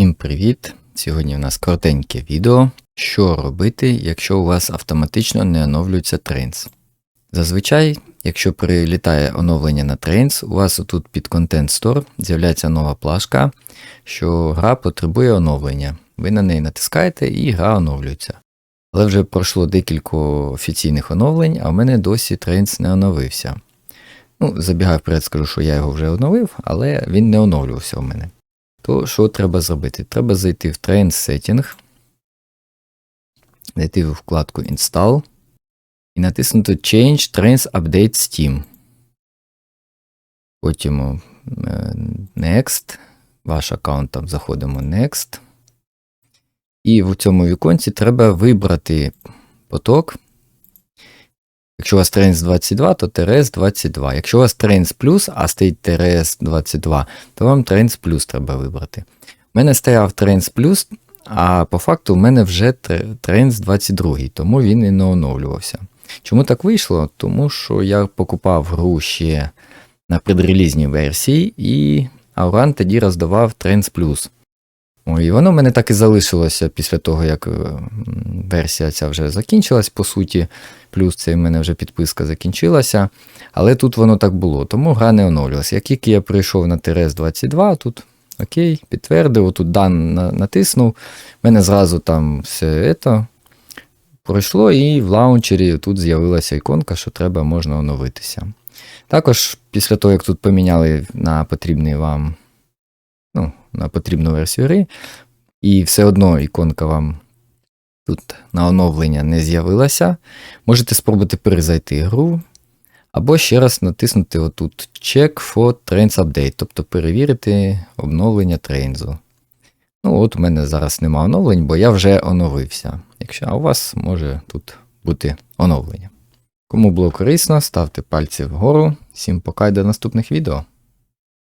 Всім привіт! Сьогодні у нас коротеньке відео. Що робити, якщо у вас автоматично не оновлюється Trains. Зазвичай, якщо прилітає оновлення на Trains, у вас тут під Content Store з'являється нова плашка, що гра потребує оновлення. Ви на неї натискаєте і гра оновлюється. Але вже пройшло декілька офіційних оновлень, а в мене досі Trains не оновився. Ну, забігаю вперед, скажу, що я його вже оновив, але він не оновлювався у мене. То що треба зробити? Треба зайти в Train Setting, зайти в вкладку Install і натиснути Change Trains Update Steam. Потім е, Next. Ваш аккаунт там заходимо Next. І в цьому віконці треба вибрати поток. Якщо у вас Trains 22, то TRS 22. Якщо у вас Trains Plus, а стоїть TRS 22, то вам Trains Plus треба вибрати. У мене стояв Trains Plus, а по факту у мене вже Trains 22, тому він і не оновлювався. Чому так вийшло? Тому що я покупав гру ще на предрелізній версії, і Auran тоді роздавав Trains Plus. І воно в мене так і залишилося після того, як е, версія ця вже закінчилась, по суті. Плюс це в мене вже підписка закінчилася. Але тут воно так було, тому гра не оновлювалася. Як тільки я прийшов на ТРС 22, тут окей, підтвердив, тут дан натиснув. в мене зразу там все це пройшло, і в лаунчері тут з'явилася іконка, що треба можна оновитися. Також, після того, як тут поміняли на потрібний вам на потрібну версію гри, і все одно іконка вам тут на оновлення не з'явилася. Можете спробувати перезайти гру, або ще раз натиснути отут Check for Trains Update, тобто перевірити обновлення трейнзу. Ну, от у мене зараз нема оновлень, бо я вже оновився. Якщо а у вас може тут бути оновлення. Кому було корисно, ставте пальці вгору. Всім пока й до наступних відео.